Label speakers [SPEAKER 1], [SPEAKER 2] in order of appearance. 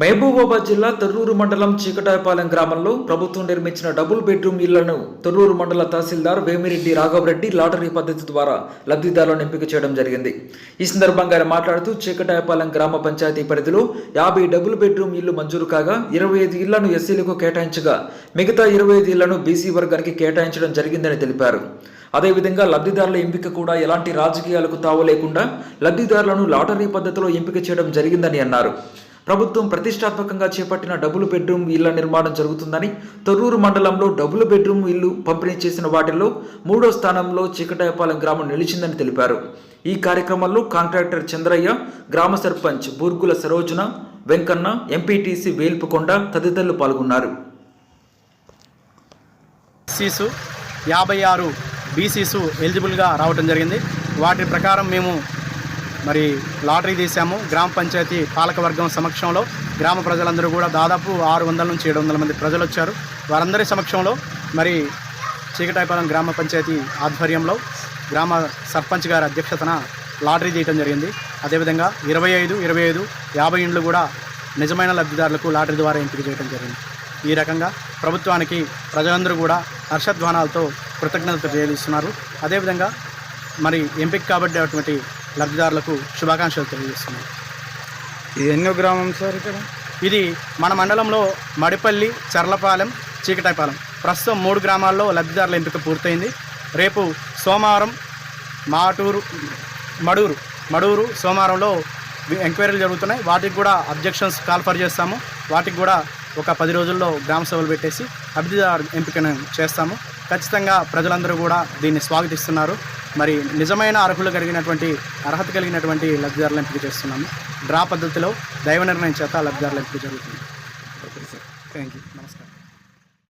[SPEAKER 1] మహబూబాబాద్ జిల్లా తొర్రూరు మండలం చీకటాయపాలెం గ్రామంలో ప్రభుత్వం నిర్మించిన డబుల్ బెడ్రూమ్ ఇళ్ళను తొర్రూరు మండల తహసీల్దార్ వేమిరెడ్డి రాఘవరెడ్డి లాటరీ పద్ధతి ద్వారా లబ్ధిదారులను ఎంపిక చేయడం జరిగింది. ఈ సందర్భంగా ఆయన మాట్లాడుతూ చీకటాయపాలెం గ్రామ పంచాయతీ పరిధిలో యాభై డబుల్ బెడ్రూమ్ ఇళ్ళు మంజూరు కాగా ఇరవై ఐదు ఇళ్ళను ఎస్సీలకు కేటాయించగా మిగతా ఇరవై ఐదు ఇళ్ళను బీసీ వర్గానికి కేటాయించడం జరిగిందని తెలిపారు. అదేవిధంగా లబ్ధిదారుల ఎంపిక కూడా ఎలాంటి రాజకీయాలకు తావు లేకుండా లబ్ధిదారులను లాటరీ పద్ధతిలో ఎంపిక చేయడం జరిగిందని అన్నారు. ప్రభుత్వం ప్రతిష్టాత్మకంగా చేపట్టిన డబుల్ బెడ్రూమ్ ఇళ్ళ నిర్మాణం జరుగుతుందని తొర్రూరు మండలంలో డబుల్ బెడ్రూమ్ ఇల్లు పంపిణీ చేసిన వాటిల్లో మూడో స్థానంలో చీకటాయపాలెం గ్రామం నిలిచిందని తెలిపారు. ఈ కార్యక్రమంలో కాంట్రాక్టర్ చంద్రయ్య గ్రామ సర్పంచ్ బూర్గుల సరోజన వెంకన్న ఎంపీటీసీ వేల్పుకొండ తదితరులు పాల్గొన్నారు.
[SPEAKER 2] సీసు యాభై ఆరు బీసీసు ఎలిజిబుల్గా రావడం జరిగింది. వాటి ప్రకారం మేము మరి లాటరీ తీసాము గ్రామ పంచాయతీ పాలకవర్గం సమక్షంలో గ్రామ ప్రజలందరూ కూడా దాదాపు ఆరు వందల నుంచి ఏడు వందల మంది ప్రజలు వచ్చారు. వారందరి సమక్షంలో మరి చీకటాయపాలెం గ్రామ పంచాయతీ ఆధ్వర్యంలో గ్రామ సర్పంచ్ గారి అధ్యక్షతన లాటరీ తీయటం జరిగింది. అదేవిధంగా ఇరవై ఐదు ఇరవై ఐదు యాభై ఇండ్లు కూడా నిజమైన లబ్ధిదారులకు లాటరీ ద్వారా ఎంపిక చేయడం జరిగింది. ఈ రకంగా ప్రభుత్వానికి ప్రజలందరూ కూడా హర్షధ్వానాలతో కృతజ్ఞతలు తెలియజేస్తున్నారు. అదేవిధంగా మరి ఎంపిక కాబట్టేటువంటి లబ్ధిదారులకు శుభాకాంక్షలు తెలియజేస్తున్నారు
[SPEAKER 3] ఇది ఎన్నో గ్రామం సార్ ఇక్కడ?
[SPEAKER 2] ఇది మన మండలంలో మడిపల్లి చర్లపాలెం చీకటాయపాలెం ప్రస్తుతం మూడు గ్రామాల్లో లబ్ధిదారుల ఎంపిక పూర్తయింది. రేపు సోమవారం మాటూరు మడూరు మడూరు సోమవారంలో ఎంక్వైరీలు జరుగుతున్నాయి. వాటికి కూడా అబ్జెక్షన్స్ కాల్ఫర్ చేస్తాము. వాటికి కూడా ఒక పది రోజుల్లో గ్రామ సభలు పెట్టేసి లబ్ధిదారు ఎంపికను చేస్తాము. ఖచ్చితంగా ప్రజలందరూ కూడా దీన్ని స్వాగతిస్తున్నారు. మరి నిజమైన అర్హులు కలిగినటువంటి అర్హత కలిగినటువంటి లబ్ధిదారులు ఎంపిక చేస్తున్నాము. డ్రా పద్ధతిలో దైవ నిర్ణయం చేత లబ్ధిదారుల ఎంపిక జరుగుతుంది.
[SPEAKER 3] థ్యాంక్ యూ
[SPEAKER 2] నమస్కారం.